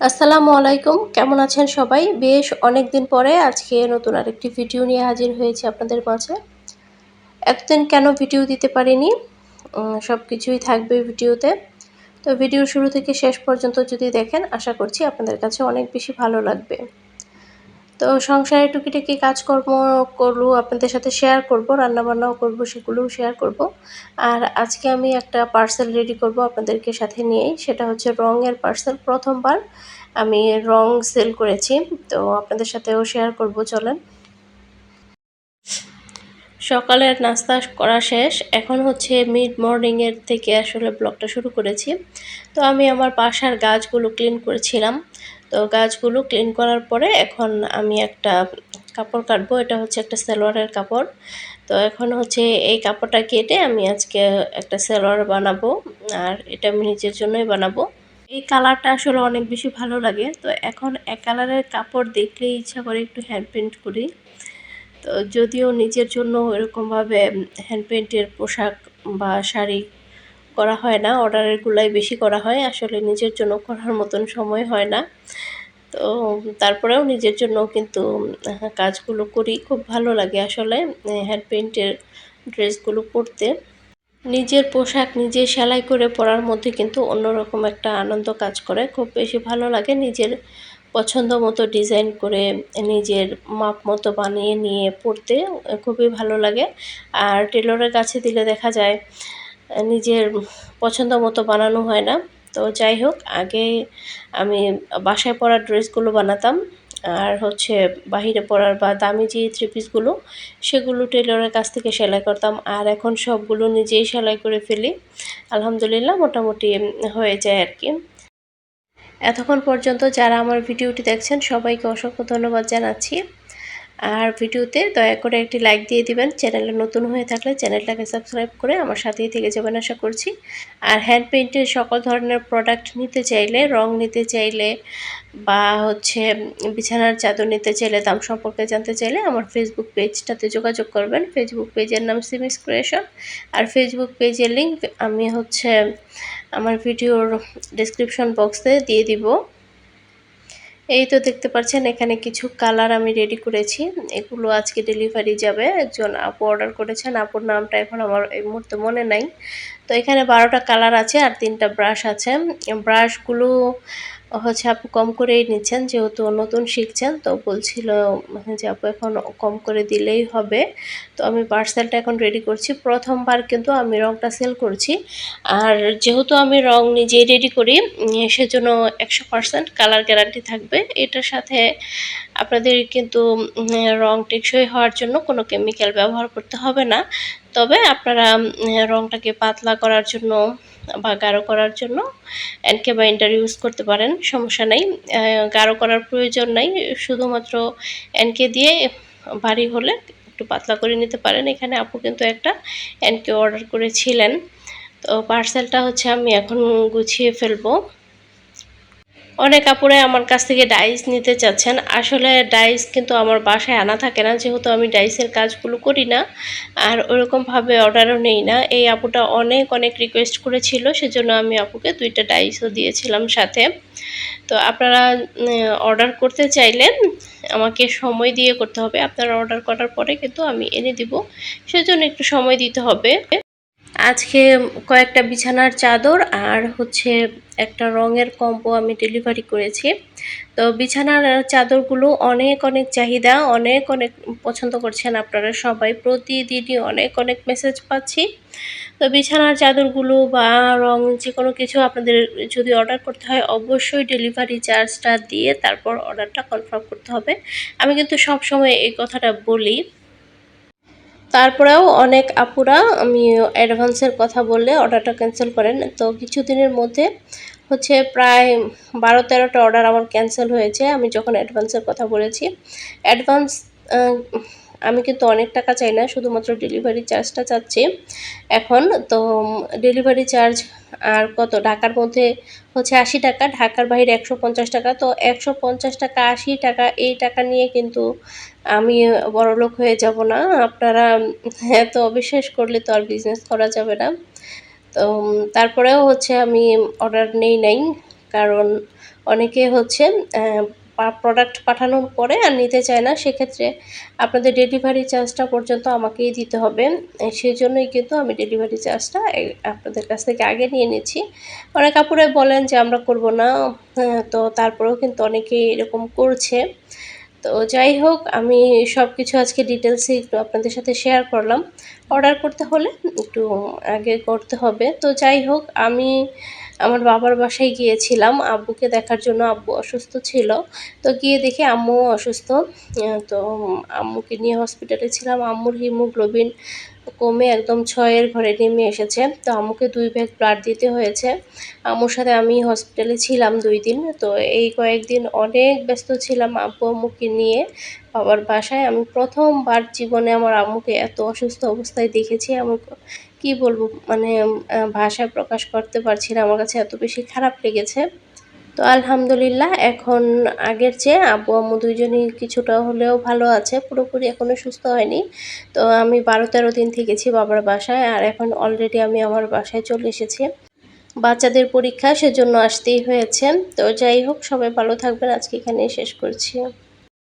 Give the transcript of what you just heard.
আসসালামু আলাইকুম। কেমন আছেন সবাই? বেশ অনেক দিন পরে আজকে নতুন আরেকটি ভিডিও নিয়ে হাজির হয়েছি আপনাদের মাঝে। এতদিন কেন ভিডিও দিতে পারিনি? সব কিছুই থাকবে ভিডিওতে। তো ভিডিও শুরু থেকে শেষ পর্যন্ত যদি দেখেন, আশা করছি আপনাদের কাছে অনেক বেশি ভালো লাগবে। তো সংসারে টুকিটাকি কাজকর্ম করলেও আপনাদের সাথে শেয়ার করব, রান্নাবান্নাও করব, সেগুলোও শেয়ার করব। আর আজকে আমি একটা পার্সেল রেডি করব আপনাদেরকে সাথে নিয়েই, সেটা হচ্ছে রঙের পার্সেল প্রথমবার আমি রং সেল করেছি, তো আপনাদের সাথেও শেয়ার করব, চলেন। সকালের নাস্তা করা শেষ, এখন হচ্ছে মিড মর্নিংয়ের থেকে আসলে ব্লগটা শুরু করেছি। তো আমি আমার বাসার গাছগুলো ক্লিন করেছিলাম। তো গাছগুলো ক্লিন করার পরে এখন আমি একটা কাপড় কাটবো। এটা হচ্ছে একটা সালোয়ারের কাপড়। তো এখন হচ্ছে এই কাপড়টা কেটে আমি আজকে একটা সালোয়ার বানাবো আর এটা আমি নিজের জন্যই বানাবো। এই কালারটা আসলে অনেক বেশি ভালো লাগে। তো এখন এক কালারের কাপড় দেখলেই ইচ্ছা করে একটু হ্যান্ড পেন্ট করি। তো যদিও নিজের জন্য এরকমভাবে হ্যান্ড পেন্টের পোশাক বা শাড়ি করা হয় না, অর্ডারেরগুলাই বেশি করা হয়। আসলে নিজের জন্য করার মতন সময় হয় না। তো তারপরেও নিজের জন্য কিন্তু কাজগুলো করি। খুব ভালো লাগে আসলে হ্যান্ড পেন্টের ড্রেসগুলো পরতে। নিজের পোশাক নিজে সেলাই করে পরার মধ্যে কিন্তু অন্যরকম একটা আনন্দ কাজ করে। খুব বেশি ভালো লাগে নিজের পছন্দ মতো ডিজাইন করে নিজের মাপ মতো বানিয়ে নিয়ে পরতে খুবই ভালো লাগে। আর টেলরের কাছে দিলে দেখা যায় নিজের পছন্দ মতো বানানো হয় না। তো যাই হোক আগে আমি বাসায় পরার ড্রেসগুলো বানাতাম। আর হচ্ছে বাহিরে পরার বা দামি যে থ্রি পিসগুলো সেগুলো টেলরের কাছ থেকে সেলাই করতাম। আর এখন সবগুলো নিজেই সেলাই করে ফেলি। আলহামদুলিল্লাহ, মোটামুটি হয়ে যায় আর কি। এতক্ষণ পর্যন্ত যারা আমার ভিডিওটি দেখছেন, সবাইকে অসংখ্য ধন্যবাদ জানাচ্ছি। আর ভিডিওতে দয়া করে একটি লাইক দিয়ে দিবেন। চ্যানেলে নতুন হয়ে থাকলে চ্যানেলটাকে সাবস্ক্রাইব করে আমার সাথেই থেকে যাবেন আশা করছি। আর হ্যান্ড পেইন্টের সকল ধরনের প্রোডাক্ট নিতে চাইলে, রং নিতে চাইলে বা হচ্ছে বিছানার চাদর নিতে চাইলে, দাম সম্পর্কে জানতে চাইলে আমার ফেসবুক পেজটাতে যোগাযোগ করবেন। ফেসবুক পেজের নাম সিমিস ক্রিয়েশন আর ফেসবুক পেজের লিঙ্ক আমি হচ্ছে আমার ভিডিওর ডিসক্রিপশন বক্সে দিয়ে দিব। এই তো দেখতে পাচ্ছেন, এখানে কিছু কালার আমি রেডি করেছি। এগুলো আজকে ডেলিভারি যাবে। একজন আপু অর্ডার করেছেন। আপুর নামটা এখন আমার এই মুহূর্তে মনে নাই। তো এখানে বারোটা কালার আছে আর তিনটা ব্রাশ আছে। ব্রাশগুলো হচ্ছে আপু কম করেই নিচ্ছেন, যেহেতু নতুন শিখছেন, তো বলছিল যে আপু এখন কম করে দিলেই হবে। তো আমি পার্সেলটা এখন রেডি করছি। প্রথমবার কিন্তু আমি রংটা সেল করছি। আর যেহেতু আমি রং নিজেই রেডি করি সেজন্য একশো পার্সেন্ট কালার গ্যারান্টি থাকবে। এটার সাথে আপনাদের কিন্তু রং টেকসই হওয়ার জন্য কোনো কেমিক্যাল ব্যবহার করতে হবে না। তবে আপনারা রংটাকে পাতলা করার জন্য বা গাঢ় করার জন্য এনকে বাইন্ডার ইউজ করতে পারেন, সমস্যা নাই। গাঢ় করার প্রয়োজন নাই, শুধুমাত্র এনকে দিয়ে ভারী হলে একটু পাতলা করে নিতে পারেন। এখানে আপু কিন্তু একটা এনকে অর্ডার করেছিলেন। তো পার্সেলটা হচ্ছে আমি এখন গুছিয়ে ফেলব। অনেক কাপড়ে আমার কাছ থেকে ডাইস নিতে চাচ্ছেন। আসলে ডাইস কিন্তু আমার বাসায় আনা থাকে না, যেহেতু আমি ডাইসের কাজগুলো করি না, আর ওরকমভাবে অর্ডারও নেই না। এই আপুটা অনেক অনেক রিকোয়েস্ট করেছিল, সেজন্য আমি আপুকে দুইটা ডাইসও দিয়েছিলাম সাথে। তো আপনারা অর্ডার করতে চাইলেন আমাকে সময় দিয়ে করতে হবে। আপনারা অর্ডার করার পরে কিন্তু আমি এনে দিব, সেজন্য একটু সময় দিতে হবে। আজকে কয়েকটা বিছানার চাদর আর হচ্ছে একটা রঙের কম্বো আমি ডেলিভারি করেছি। তো বিছানার চাদরগুলো অনেক অনেক চাহিদা, অনেক অনেক পছন্দ করছেন আপনারা সবাই। প্রতিদিনই অনেক অনেক মেসেজ পাচ্ছি। তো বিছানার চাদরগুলো বা রং যে কোনো কিছু আপনাদের যদি অর্ডার করতে হয়, অবশ্যই ডেলিভারি চার্জটা দিয়ে তারপর অর্ডারটা কনফার্ম করতে হবে। আমি কিন্তু সব সময় এই কথাটা বলি। তারপরেও অনেক আপুরা, আমি অ্যাডভান্সের কথা বললে অর্ডারটা ক্যান্সেল করেন। তো কিছুদিনের মধ্যে হচ্ছে প্রায় বারো তেরোটা অর্ডার আমার ক্যান্সেল হয়েছে, আমি যখন অ্যাডভান্সের কথা বলেছি অ্যাডভান্স আমি কিন্তু অনেক টাকা চাই না, শুধুমাত্র ডেলিভারি চার্জটা চাচ্ছি। এখন তো ডেলিভারি চার্জ আর কত? ঢাকার মধ্যে হচ্ছে আশি টাকা, ঢাকার বাইরে একশো পঞ্চাশ টাকা। তো একশো পঞ্চাশ টাকা, আশি টাকা, এই টাকা নিয়ে কিন্তু আমি বড়লোক হয়ে যাব না। আপনারা এত অবিশ্বাস করলে তো আর বিজনেস করা যাবে না। তো তারপরেও হচ্ছে আমি অর্ডার নেই নাই। কারণ অনেকে হচ্ছে প্রোডাক্ট পাঠানোর পরে আর নিতে চায় না, সেক্ষেত্রে আপনাদের ডেলিভারি চার্জটা পর্যন্ত আমাকেই দিতে হবে। সেই জন্যই কিন্তু আমি ডেলিভারি চার্জটা আপনাদের কাছ থেকে আগে নিয়ে নিচ্ছি। অনেক কাপড়ে বলেন যে, আমরা করব না। তো তারপরেও কিন্তু অনেকেই এরকম করছে। তো যাই হোক, আমি সব কিছু আজকে ডিটেলসে একটু আপনাদের সাথে শেয়ার করলাম। অর্ডার করতে হলে একটু আগে করতে হবে। তো যাই হোক, আমি আমার বাবার বাসায় গিয়েছিলাম। আব্বুকে দেখার জন্য আব্বু অসুস্থ ছিল। তো গিয়ে দেখি আম্মুও অসুস্থ। তো আম্মুকে নিয়ে হসপিটালে ছিলাম। আম্মুর হিমোগ্লোবিন কমে একদম ছয়ের ঘরে নেমে এসেছে। তো আম্মুকে দুই ব্যাগ ব্লাড দিতে হয়েছে। আম্মুর সাথে আমি হসপিটালে ছিলাম দুই দিন। তো এই কয়েকদিন অনেক ব্যস্ত ছিলাম আব্বু আম্মুকে নিয়ে। বাবার বাসায় আমি প্রথমবার জীবনে আমার আম্মুকে এত অসুস্থ অবস্থায় দেখেছি। আমি কি বলব মানে ভাষায় প্রকাশ করতে পারছি না। আমার কাছে এত বেশি খারাপ লেগেছে। তো আলহামদুলিল্লাহ, এখন আগের চেয়ে আব্বু আম্মু দুইজনই কিছুটা হলেও ভালো আছে। পুরোপুরি এখনও সুস্থ হয়নি। তো আমি বারো তেরো দিন থেকেছি বাবার বাসায়, আর এখন অলরেডি আমি আমার বাসায় চলে এসেছি। বাচ্চাদের পরীক্ষা সেজন্য আসতেই হয়েছে। তো যাই হোক, সবাই ভালো থাকবেন। আজকে এখানেই শেষ করছি।